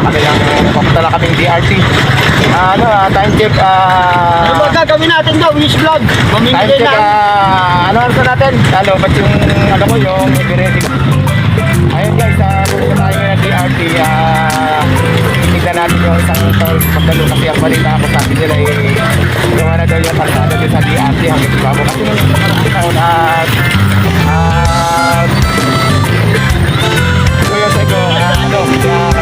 na kami lang. Papunta na kaming DRT. Uh, ano, uh, time check. Uh, ano ba gagawin natin daw? Wish vlog. Mamimigay ano na. Uh, ano ano natin? Ano, ba't yung, ano mo, yung everything. Ayun guys, uh, pupunta tayo ng DRT. Uh, tignan natin yung isang tol. Pagdalo kasi ang balita ako sabi nila eh. Gawa na daw yung pasada dito sa DRT. Hanggang ibabo kasi nung mga taon at uh, uh, Kuya Sego, uh, ano, uh,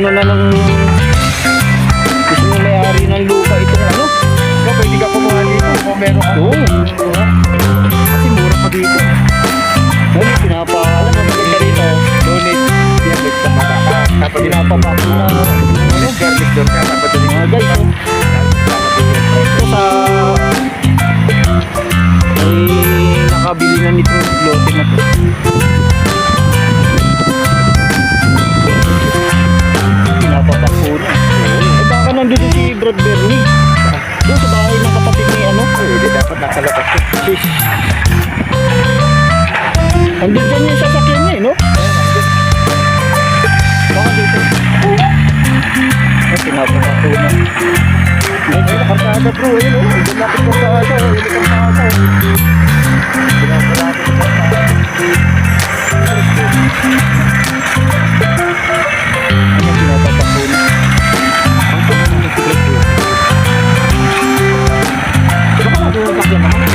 pinapaano na ng gusto may-ari ng lupa itong ano? Ikaw, pwede ka kumuha dito kung meron ka. Oo. Kasi mura pa dito. Ano, pinapa, Alam mo, maganda rito. Donate. Yan, sa bata ka. Tapos pinapapak na ano, garlic doon ka. Tapos mga guys, oh. Ito sa ay nakabili na nitong lote na to. Brad Bernie. Doon sa bahay ng kapatid ni ano. Pwede dapat nasa labas. Sis. Andun dyan yung sasakyan niya eh, no? Baka dito. Ay, po na. Ayun, ayun, karkada bro. Ayun, oh. Ayun, lapit karkada. Ayun, yung karkada. Pinapalapit yung karkada. Ano Ka dyan naman.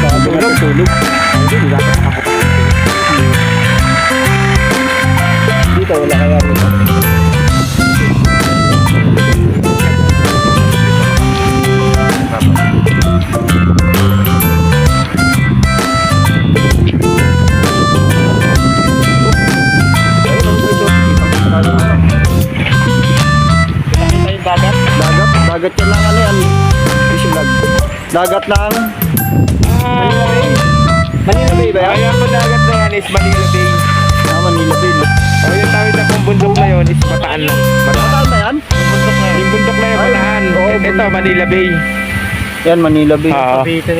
Bago natutulog. Hindi, hindi dapat Dagat lang. Manila Bay ba yan? Ayan po dagat na yan is Manila Bay. Ah, Manila Bay. O yung tawid na kung bundok na yun is Bataan lang. Bataan. Saan ba yan? Bundok na Yung bundok na yun, Ay, Bataan. oo, Eh, Ito. Manila Bay. Yan, Manila Bay. Oo. Dito.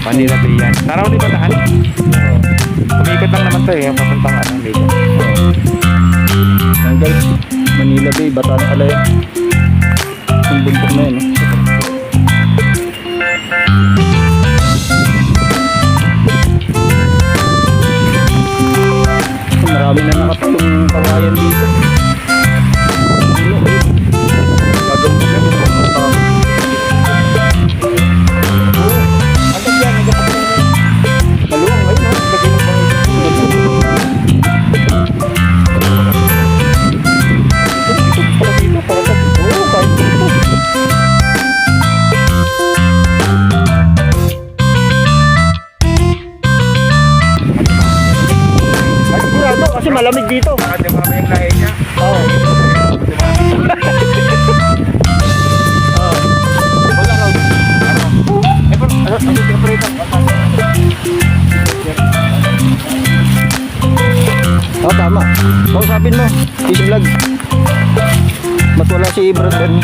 Manila Bay yan. Taraw ni Bataan. Umikot lang naman to eh. Papuntang ano dito. Yan guys, Manila Bay, Bataan pala yan. Yung bundok na yun. no? Marami na nakatulong kawayan dito. Kasi malamig dito. Baka di ba yung lahi niya? Oo. Operator? Oo, tama. Kausapin mo. Fish vlog. Ba't wala si Brad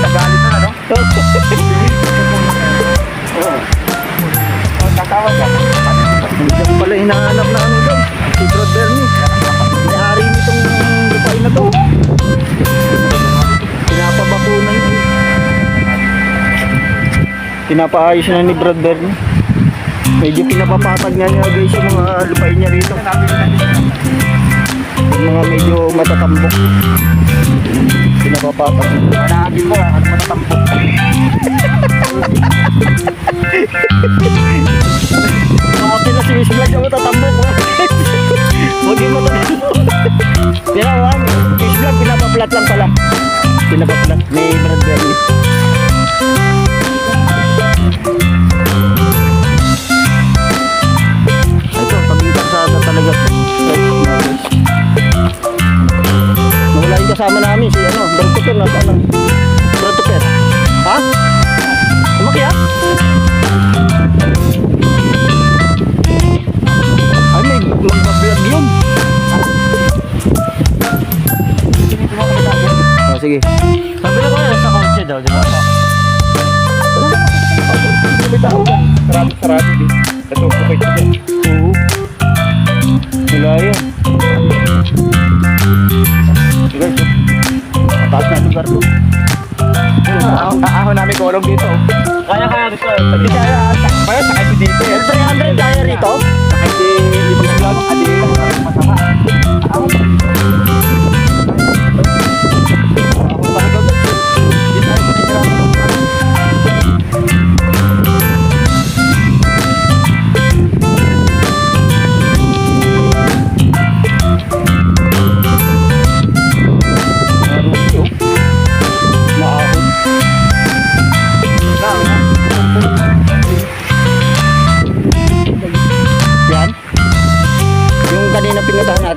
magsalita na, no? Oh, tatawag ka. Diyan pala hinahanap na ano daw. Si Brad Bernie. May-ari nitong lupain na to. Pinapabakunan yun. Pinapaayos na ni Brad Bernie. Medyo pinapapatag nga niya guys yung mga lupain niya rito. Yung mga medyo matatambok. Pinapapatag. Manahagin mo, ano matatampok. Mga pinasimis vlog yung matatambok. Huwag yung matatambok. Pero ang fish vlog pinapaplat lang pala. Pinapaplat ni Brad kasama namin si ano, Baltic na ano, Brotopet. Ha? Umaki? Ay, may magbablog yun. Oh, sige. Sabi na ko yun sa daw, di ba? lugar ko. Ako, ako namin kolong dito. Kaya kaya dito. Hindi kaya. Kaya sakay si dito. 300 kaya rito? Sakay si ibang vlog. Adi, masama. Ako,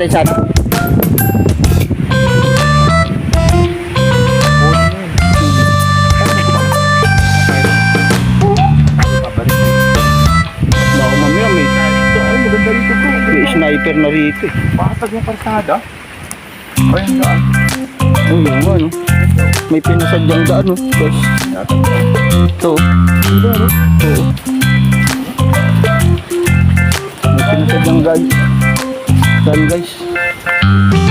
natin. Baka mamaya may, sniper na rito. eh. Pakatag yung karsada. Ay, ang daan. Oh, yung ano. May pinasadyang daan, oh. Guys. Ito. Oo. May pinasadyang daan. Daan, guys.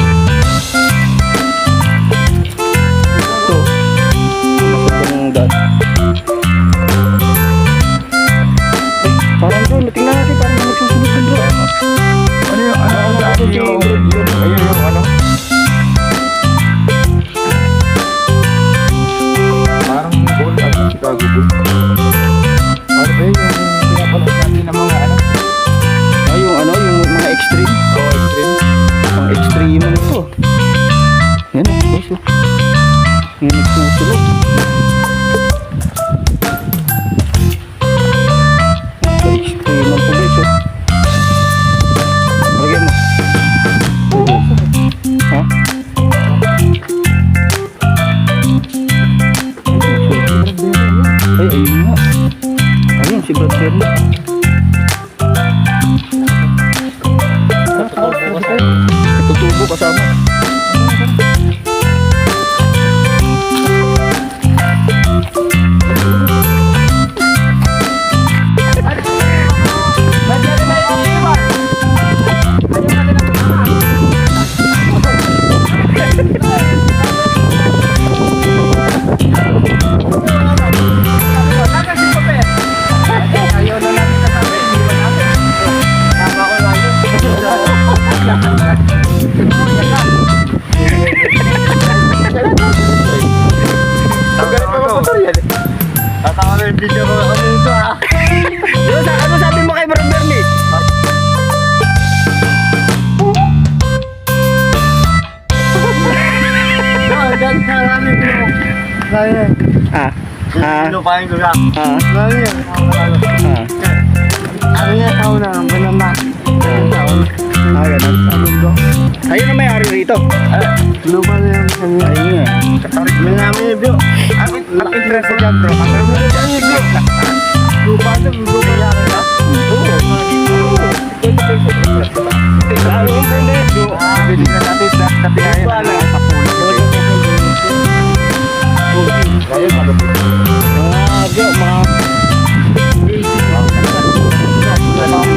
Dyan sa namin ito. Kaya, Ah. Ah. lupain ko lang. Ah. Kaya Ah. ano yan, sauna, banana. Ah, ganun. Ayun na may-ari rito. Lupa na yan kami. Ayun nga. Katarik May namin yung view. Ang, ang interest ko dyan bro, ang Lupa na, lupa yan. Lalo yung hindi. Bili na natin sa tabi ngayon. Kaya malupit. Mga agyo, mga... Mga...